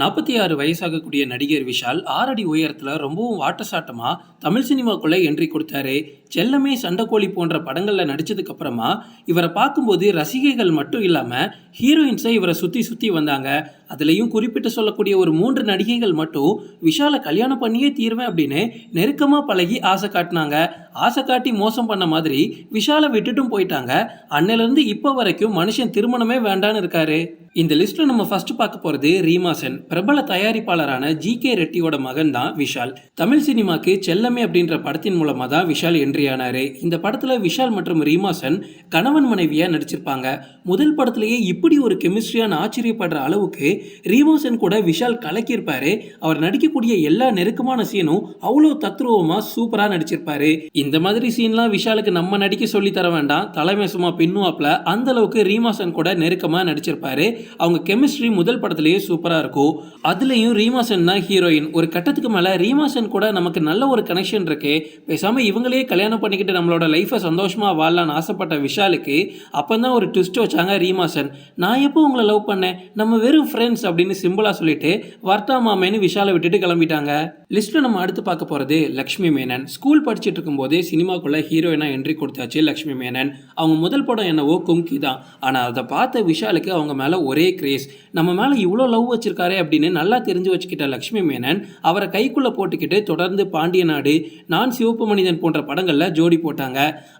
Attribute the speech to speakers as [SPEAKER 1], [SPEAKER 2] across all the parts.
[SPEAKER 1] நாற்பத்தி ஆறு வயசாகக்கூடிய நடிகர் விஷால் ஆறடி உயரத்தில் ரொம்பவும் வாட்டசாட்டமாக தமிழ் சினிமாக்குள்ளே என்ட்ரி கொடுத்தாரு. செல்லமே சண்டைக்கோழி போன்ற படங்களில் நடித்ததுக்கப்புறமா இவரை பார்க்கும்போது ரசிகைகள் மட்டும் இல்லாமல் ஹீரோயின்ஸை இவரை சுற்றி சுற்றி வந்தாங்க. அதுலேயும் குறிப்பிட்டு சொல்லக்கூடிய ஒரு மூன்று நடிகைகள் மட்டும் விஷாலை கல்யாணம் பண்ணியே தீருவேன் அப்படின்னு நெருக்கமாக பழகி ஆசை காட்டினாங்க. ஆசை காட்டி மோசம் பண்ண மாதிரி விஷாலை விட்டுட்டும் போயிட்டாங்க. அன்னையிலேருந்து இப்போ வரைக்கும் மனுஷன் திருமணமே வேண்டான்னு இருக்காரு. இந்த லிஸ்ட்ல நம்ம ஃபர்ஸ்ட் பார்க்க போறது ரீமாசன் பிரபல தயாரிப்பாளரான ஜி கே ரெட்டியோட மகன் தான் விஷால். தமிழ் சினிமாக்கு செல்லமே அப்படின்ற படத்தின் மூலமா தான் விஷால் என்ட்ரி ஆனாரு. இந்த படத்துல விஷால் மற்றும் ரீமாசன் கணவன் மனைவியா நடிச்சிருப்பாங்க. முதல் படத்திலேயே இப்படி ஒரு கெமிஸ்ட்ரியான ஆச்சரியப்படுற அளவுக்கு ரீமாசன் கூட விஷால் கலக்கியிருப்பாரு. அவர் நடிக்கக்கூடிய எல்லா நெருக்கமான சீனும் அவ்வளோ தத்ரூபமா சூப்பராக நடிச்சிருப்பாரு. இந்த மாதிரி சீன்லாம் விஷாலுக்கு நம்ம நடிக்க சொல்லி தர வேண்டாம். தலைமை சும்மா பின்னுவாப்ல அந்த அளவுக்கு ரீமாசன் கூட நெருக்கமா நடிச்சிருப்பாரு. அவங்க கெமிஸ்ட்ரி முதல் படத்துலேயே சூப்பராக இருக்கும். அதுலேயும் ரீமாசன் தான் ஹீரோயின். ஒரு கட்டத்துக்கு மேலே ரீமாசன் கூட நமக்கு நல்ல ஒரு கனெக்ஷன் இருக்கு. பேசாமல் இவங்களே கல்யாணம் பண்ணிக்கிட்டு நம்மளோட லைஃப்பை சந்தோஷமாக வாழலாம்னு ஆசைப்பட்ட விஷாலுக்கு அப்போ தான் ஒரு ட்விஸ்ட் வச்சாங்க ரீமாசன். நான் எப்போ உங்களை லவ் பண்ணேன்? நம்ம வெறும் ஃப்ரெண்ட்ஸ் அப்படின்னு சிம்பிளாக சொல்லிட்டு வர்த்தா மாமேன்னு விஷாலை விட்டுட்டு கிளம்பிட்டாங்க. லிஸ்ட்டில் நம்ம அடுத்து பார்க்க போகிறது லக்ஷ்மி மேனன். ஸ்கூல் படிச்சுட்டு இருக்கும்போதே சினிமாக்குள்ளே ஹீரோயினாக என்ட்ரி கொடுத்தாச்சு லக்ஷ்மி மேனன். அவங்க முதல் படம் என்னவோ கும்கி தான். ஆனால் அதை பார்த்த விஷாலுக்கு அவங்க மேலே ஒரே கிரேஸ் நம்ம மேலே இவ்வளோ லவ் வச்சிருக்காரே அப்படின்னு நல்லா தெரிஞ்சு வச்சுக்கிட்ட லக்ஷ்மி மேனன் அவரை கைக்குள்ளே போட்டுக்கிட்டு தொடர்ந்து பாண்டிய நாடு நான் சிவப்பு மனிதன் போன்ற படங்களில் ஜோடி போட்டாங்க.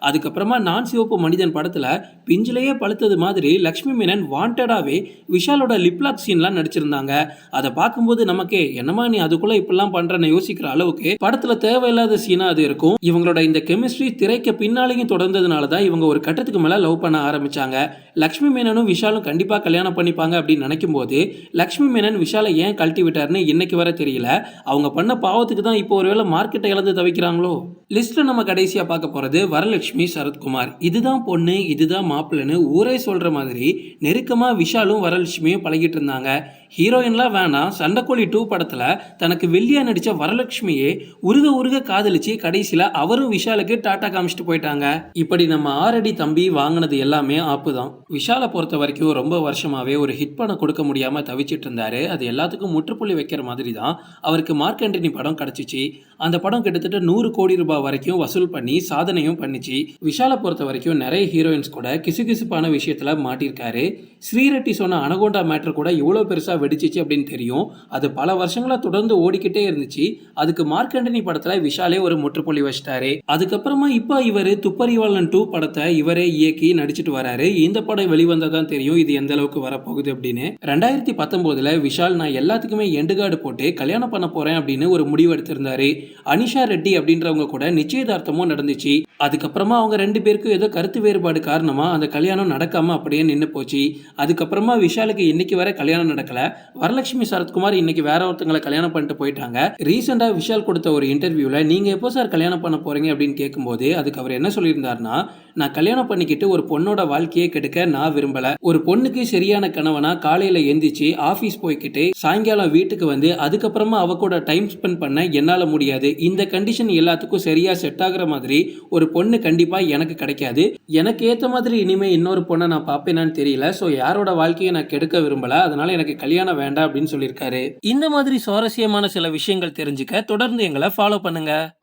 [SPEAKER 1] அதுக்கப்புறமா நான் சிவப்பு மனிதன் படத்தில் பிஞ்சிலேயே பழுத்தது மாதிரி லக்ஷ்மி மேனன் வாண்டடாகவே விஷாலோட லிப்லாக் சீன்லாம் நடிச்சிருந்தாங்க. அதை பார்க்கும்போது நமக்கே என்னமா நீ அதுக்குள்ள இப்படிலாம் பண்றன்னு யோசிக்கிற அளவுக்கு படத்துல தேவையில்லாத சீனா அது இருக்கும். இவங்களோட இந்த கெமிஸ்ட்ரி திரைக்கு பின்னாலேயும் தொடர்ந்ததுனால தான் இவங்க ஒரு கட்டத்துக்கு மேலே லவ் பண்ண ஆரம்பிச்சாங்க. லக்ஷ்மி மேனனும் விஷாலும் கண்டிப்பா கல்யாணம் பண்ணிப்பாங்க அப்படின்னு நினைக்கும் போது லக்ஷ்மி மேனன் விஷாலை ஏன் கழட்டி விட்டாருன்னு இன்னைக்கு வர தெரியல. அவங்க பண்ண பாவத்துக்கு தான் இப்போ ஒருவேளை மார்க்கெட்டை இழந்து தவிக்கிறாங்களோ? லிஸ்ட்டில் நம்ம கடைசியாக பார்க்க போகிறது வரலட்சுமி சரத்குமார். இதுதான் பொண்ணு இதுதான் மாப்பிள்ளைன்னு ஊரே சொல்கிற மாதிரி நெருக்கமாக விஷாலும் வரலட்சுமியும் பழகிட்டு இருந்தாங்க. ஹீரோயின்லாம் வேணாம் சண்டைக்கோழி டூ படத்தில் தனக்கு வெள்ளியா நடித்த வரலட்சுமியே உருக உருக காதலிச்சு கடைசியில் அவரும் விஷாலுக்கு டாட்டா காமிச்சிட்டு போயிட்டாங்க. இப்படி நம்ம ஆறடி தம்பி வாங்கினது எல்லாமே ஆப்பு தான் விஷாலை பொறுத்த வரைக்கும் ரொம்ப வருஷமாகவே ஒரு ஹிட் பணம் கொடுக்க முடியாமல் தவிச்சிட்டு இருந்தாரு. அது எல்லாத்துக்கும் முற்றுப்புள்ளி வைக்கிற மாதிரி தான் அவருக்கு மார்க் ஆண்டனி படம் கிடச்சிச்சு. அந்த படம் கிட்டத்தட்ட நூறு கோடி ரூபாய் வரைக்கும் வசூல் பண்ணி சாதனையும் பண்ணிச்சு. விஷாலை பொறுத்த வரைக்கும் நிறைய ஹீரோயின்ஸ் கூட கிசுகிசுப்பான விஷயத்தில் மாட்டியிருக்காரு. ஸ்ரீரெட்டி சொன்ன அனகோண்டா மேட்டர் கூட இவ்வளோ பெருசாக பெருசா வெடிச்சிச்சு அப்படின்னு தெரியும். அது பல வருஷங்களாக தொடர்ந்து ஓடிக்கிட்டே இருந்துச்சு. அதுக்கு மார்க்கண்டனி படத்தில் படத்துல விஷாலே ஒரு முற்றுப்புள்ளி வச்சிட்டாரு. அதுக்கப்புறமா இப்போ இவர் துப்பறிவாளன் டூ படத்தை இவரே இயக்கி நடிச்சிட்டு வராரு. இந்த படம் வெளிவந்ததான் தெரியும். இது எந்த அளவுக்கு வரப்போகுது அப்படின்னு. ரெண்டாயிரத்தி பத்தொன்பதுல விஷால் நான் எல்லாத்துக்குமே எண்டுகாடு போட்டு கல்யாணம் பண்ண போகிறேன் அப்படின்னு ஒரு முடிவு எடுத்திருந்தாரு. அனிஷா ரெட்டி அப்படின்றவங்க கூட நிச்சயதார்த்தமும் நடந்துச்சு. அதுக்கப்புறமா அவங்க ரெண்டு பேருக்கும் ஏதோ கருத்து வேறுபாடு காரணமாக அந்த கல்யாணம் நடக்காமல் அப்படியே நின்று போச்சு. அதுக்கப்புறமா விஷாலுக்கு இன்னைக்கு வரை கல்யாணம் நடக்கல. வரலட்சுமி சரத்குமார் இன்னைக்கு வேற ஒருத்தங்களை கல்யாணம் பண்ணிட்டு போயிட்டாங்க. ரீசெண்டாக விஷால் கொடுத்த ஒரு இன்டர்வியூல நீங்க எப்போ சார் கல்யாணம் பண்ண போறீங்க? அப்படின்னு கேட்கும்போது அதுக்கு அவர் என்ன சொல்லியிருந்தாருன்னா நான் கல்யாணம் பண்ணிக்கிட்டு ஒரு பொண்ணோட வாழ்க்கையை கெடுக்க நான் விரும்பல. ஒரு பொண்ணுக்கு சரியான கணவனா காலையில் எந்திரிச்சு ஆஃபீஸ் போய்க்கிட்டு சாயங்காலம் வீட்டுக்கு வந்து அதுக்கப்புறமா அவ கூட டைம் ஸ்பெண்ட் பண்ண என்னால முடியாது. இந்த கண்டிஷன் எல்லாத்துக்கும் சரியா செட் ஆகுற மாதிரி ஒரு பொண்ணு கண்டிப்பா எனக்கு கிடைக்காது. எனக்கு ஏத்த மாதிரி இனிமேல் இன்னொரு பொண்ணை நான் பார்ப்பேனான்னு தெரியல. ஸோ யாரோட வாழ்க்கையை நான் கெடுக்க விரும்பல? அதனால எனக்கு கல்யாணம் வேண்டாம் அப்படின்னு சொல்லியிருக்காரு. இந்த மாதிரி சுவாரஸ்யமான சில விஷயங்கள் தெரிஞ்சுக்க தொடர்ந்து எங்களை ஃபாலோ பண்ணுங்க.